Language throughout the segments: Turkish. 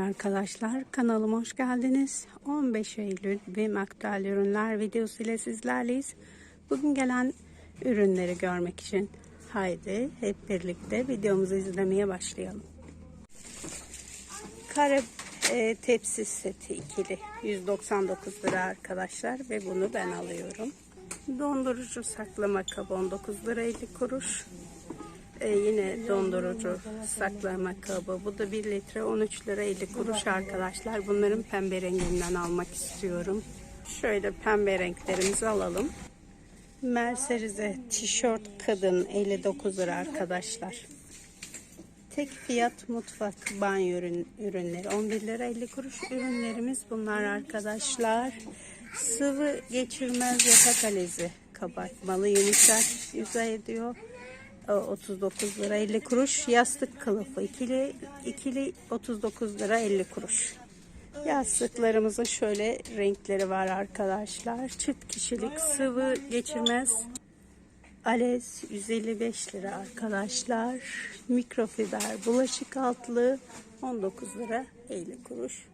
Arkadaşlar kanalıma hoş geldiniz. 15 Eylül BİM Aktüel Ürünler videosu ile sizlerleyiz. Bugün gelen ürünleri görmek için haydi hep birlikte videomuzu izlemeye başlayalım. Kare e, tepsi seti ikili 199 lira arkadaşlar ve bunu ben alıyorum. Dondurucu saklama kabı 19 lira 50 kuruş. Ee, yine dondurucu saklama kabı. Bu da 1 litre 13 lira 50 kuruş arkadaşlar. Bunların pembe renginden almak istiyorum. Şöyle pembe renklerimizi alalım. Mercerize tişört kadın 59 lira arkadaşlar. Tek fiyat mutfak banyo ürün, ürünleri 11 lira 50 kuruş ürünlerimiz bunlar arkadaşlar. Sıvı geçirmez yatak alezi kabartmalı yumuşak yüzey ediyor. O 39 lira 50 kuruş. Yastık kılıfı ikili ikili 39 lira 50 kuruş. Yastıklarımızın şöyle renkleri var arkadaşlar. Çift kişilik sıvı geçirmez Alez 155 lira arkadaşlar. Mikrofiber bulaşık altlığı 19 lira 50 kuruş.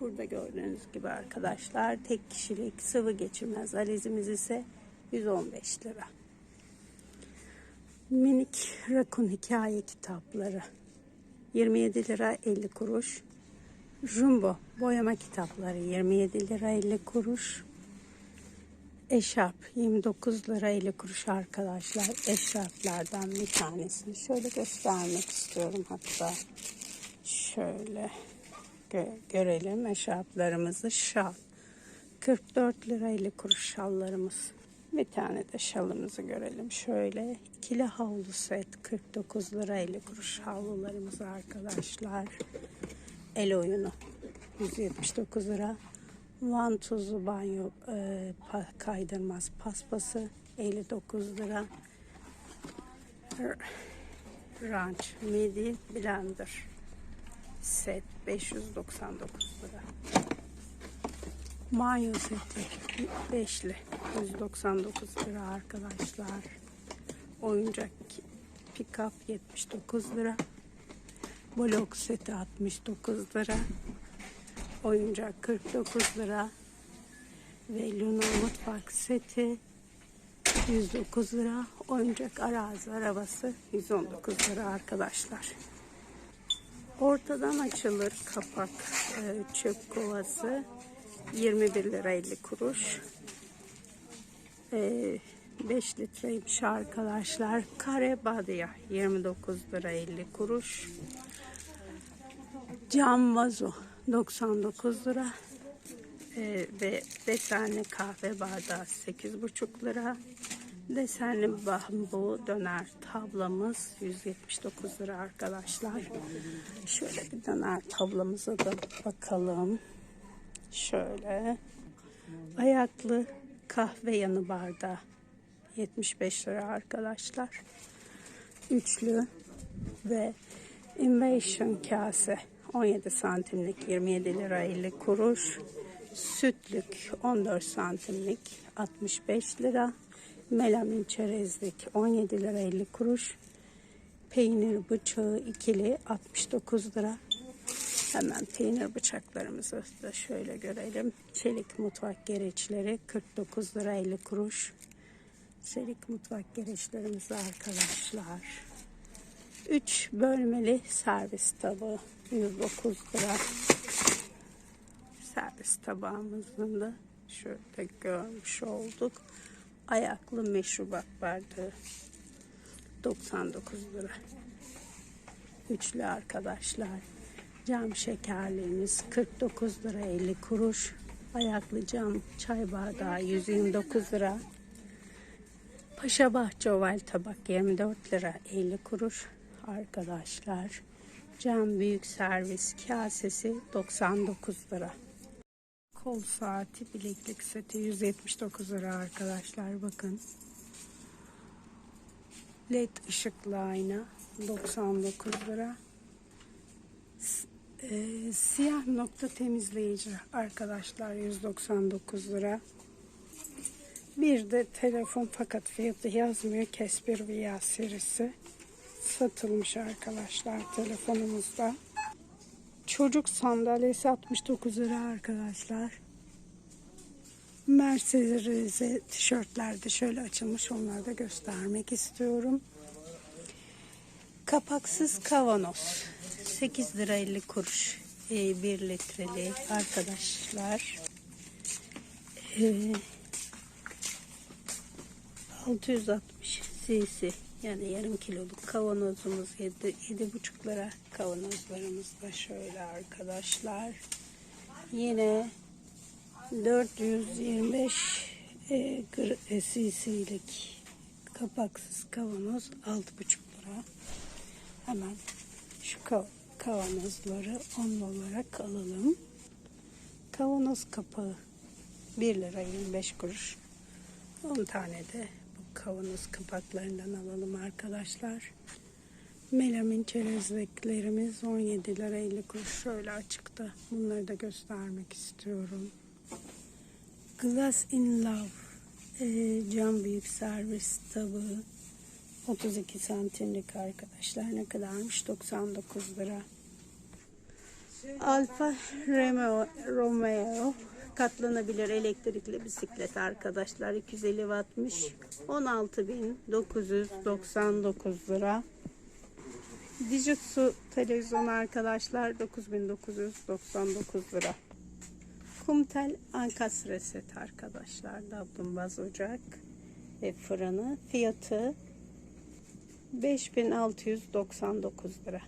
Burada gördüğünüz gibi arkadaşlar tek kişilik sıvı geçirmez alezimiz ise 115 lira. Minik Rakun hikaye kitapları 27 lira 50 kuruş. Jumbo boyama kitapları 27 lira 50 kuruş. Eşarp 29 lira 50 kuruş arkadaşlar. Eşarplardan bir tanesini şöyle göstermek istiyorum hatta. Şöyle gö- görelim eşarplarımızı. Şal 44 lira 50 kuruş şallarımız. Bir tane de şalımızı görelim. Şöyle ikili havlu set 49 lira 50 kuruş havlularımız arkadaşlar. El oyunu 179 lira. Vantuzu banyo e, kaydırmaz paspası 59 lira. Ranch midi blender set 599 lira. Banyo seti beşli 199 lira arkadaşlar. Oyuncak pick-up 79 lira. Blok seti 69 lira. Oyuncak 49 lira. Ve Luna mutfak seti 109 lira. Oyuncak arazi arabası 119 lira arkadaşlar. Ortadan açılır kapak e, çöp kovası 21 lira 50 kuruş. E, 5 litreymiş arkadaşlar. Kare badya 29 lira 50 kuruş. Cam vazo 99 lira. E, ve desenli kahve bardağı 8,5 lira. Desenli bambu döner tablamız 179 lira arkadaşlar. Şöyle bir döner tablamıza da bakalım. Şöyle. Ayaklı kahve yanı bardağı 75 lira arkadaşlar. Üçlü ve Invasion kase 17 santimlik 27 lira 50 kuruş. Sütlük 14 santimlik 65 lira. Melamin çerezlik 17 lira 50 kuruş. Peynir bıçağı ikili 69 lira. Hemen peynir bıçaklarımızı da şöyle görelim. Çelik mutfak gereçleri 49 lira 50 kuruş. Çelik mutfak gereçlerimiz arkadaşlar. 3 bölmeli servis tabağı 109 lira. Servis tabağımızın da şöyle görmüş olduk. Ayaklı meşrubat bardağı 99 lira. Üçlü arkadaşlar. Cam şekerliğimiz 49 lira 50 kuruş. Ayaklı cam çay bardağı 129 lira. Paşa Bahçe oval tabak 24 lira 50 kuruş arkadaşlar. Cam büyük servis kasesi 99 lira. Kol saati bileklik seti 179 lira arkadaşlar bakın. LED ışıklı ayna 99 lira. E, siyah nokta temizleyici arkadaşlar 199 lira. Bir de telefon fakat fiyatı yazmıyor. Kespir Via serisi satılmış arkadaşlar telefonumuzda. Çocuk sandalyesi 69 lira arkadaşlar. Mercedes tişörtler de şöyle açılmış. Onları da göstermek istiyorum. Kapaksız kavanoz. 8 lira 50 kuruş. 1 litreli arkadaşlar. Ee, 660 cc yani yarım kiloluk kavanozumuz 7 7,5 lira kavanozlarımız da şöyle arkadaşlar. Yine 425 e, e, cc'lik kapaksız kavanoz 6,5 lira. Hemen şu ka- kavanozları 10 olarak alalım. Kavanoz kapağı 1 lira 25 kuruş. 10 tane de bu kavanoz kapaklarından alalım arkadaşlar. Melamin çerezliklerimiz 17 lira 50 kuruş şöyle açıkta. Bunları da göstermek istiyorum. Glass in Love e, cam büyük servis tabağı 32 santimlik arkadaşlar ne kadarmış 99 lira. Alfa Romeo, Romeo katlanabilir elektrikli bisiklet arkadaşlar 250 wattmış 16.999 lira. Dijitsu televizyon arkadaşlar 9999 lira. Kumtel ankastre set arkadaşlar. Dablumbaz ocak ve fırını. Fiyatı 5699 lira.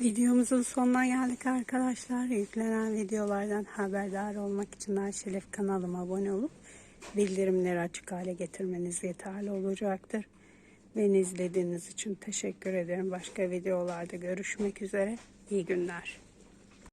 Videomuzun sonuna geldik arkadaşlar. Yüklenen videolardan haberdar olmak için Ayşelef kanalıma abone olup bildirimleri açık hale getirmeniz yeterli olacaktır. Beni izlediğiniz için teşekkür ederim. Başka videolarda görüşmek üzere. İyi günler.